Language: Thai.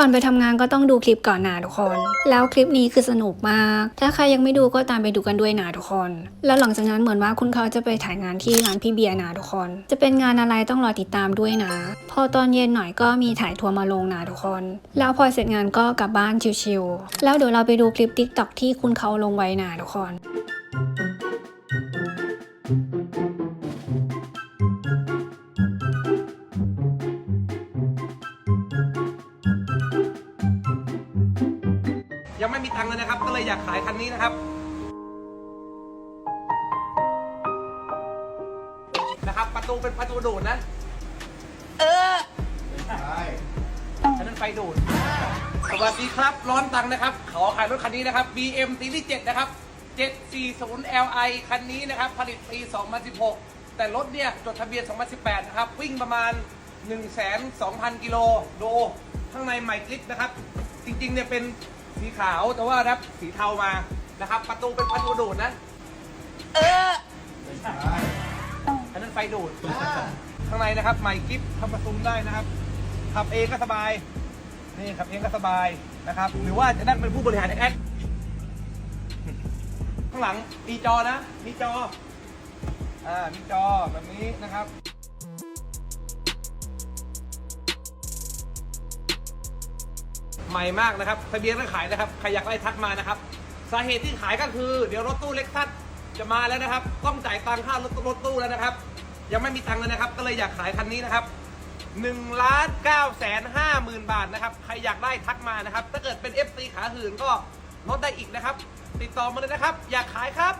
ก่อนไปทำงานก็ต้องดูคลิปก่อนนะทุกคน แล้วคลิปนี้คือสนุกมาก ถ้าใครยังไม่ดูก็ตามไปดูกันด้วยนะทุกคน แล้วหลังจากนั้นเหมือนว่าคุณเขาจะไปถ่ายงานที่ร้านพี่เบียร์นะทุกคน จะเป็นงานอะไรต้องรอติดตามด้วยนะ พอตอนเย็นหน่อยก็มีถ่ายทัวร์มาลงนะทุกคน แล้วพอเสร็จงานก็กลับบ้านชิวๆแล้วเดี๋ยวเราไปดูคลิป t ิ k t o k ที่คุณเขาลงไว้นะทุกคน ยังไม่มีตังค์เลยนะครับ ก็เลยอยากขายคันนี้นะครับนะครับ ประตูเป็นประตูดูดนะ เอออันนั้นไฟดูด สวัสดีครับ ร้อนตังค์นะครับ ขอขายรถคันนี้นะครับ BM ซีรีส์7นะครับ 740 Li คันนี้นะครับ ผลิตปี 2016 แต่รถเนี่ย จดทะเบียน 2018 นะครับ วิ่งประมาณ 1,200,000กิโลดูข้างในใหม่กริปนะครับ จริงๆ เนี่ยเป็น สีขาวแต่ว่ารับสีเทามานะครับ ประตูเป็นประตูดูดนะ เอออันนั้นไฟดูดข้างในนะครับใหม่กิฟทำประตูได้นะครับขับเองก็สบายนี่ขับเองก็สบายนะครับ หรือว่าจะนั่งเป็นผู้บริหารแอคข้างหลังมีจอนะมีจออ่ามีจอแบบนี้นะครับ ใหม่มากนะครับทะเบียนก็ขายนะครับใครอยากได้ทักมานะครับ สาเหตุที่ขายก็คือ เดี๋ยวรถตู้เล็กซัสจะมาแล้วนะครับ ต้องจ่ายตังค่ารถรถตู้แล้วนะครับ ยังไม่มีตังค์เลยนะครับ ก็เลยอยากขายคันนี้นะครับ1ล้าน9แสน5หมื่นบาทนะครับ ใครอยากได้ทักมานะครับ ถ้าเกิดเป็น FC ขาหื่นก็ลดได้อีกนะครับ ติดต่อมาเลยนะครับ อยากขายครับ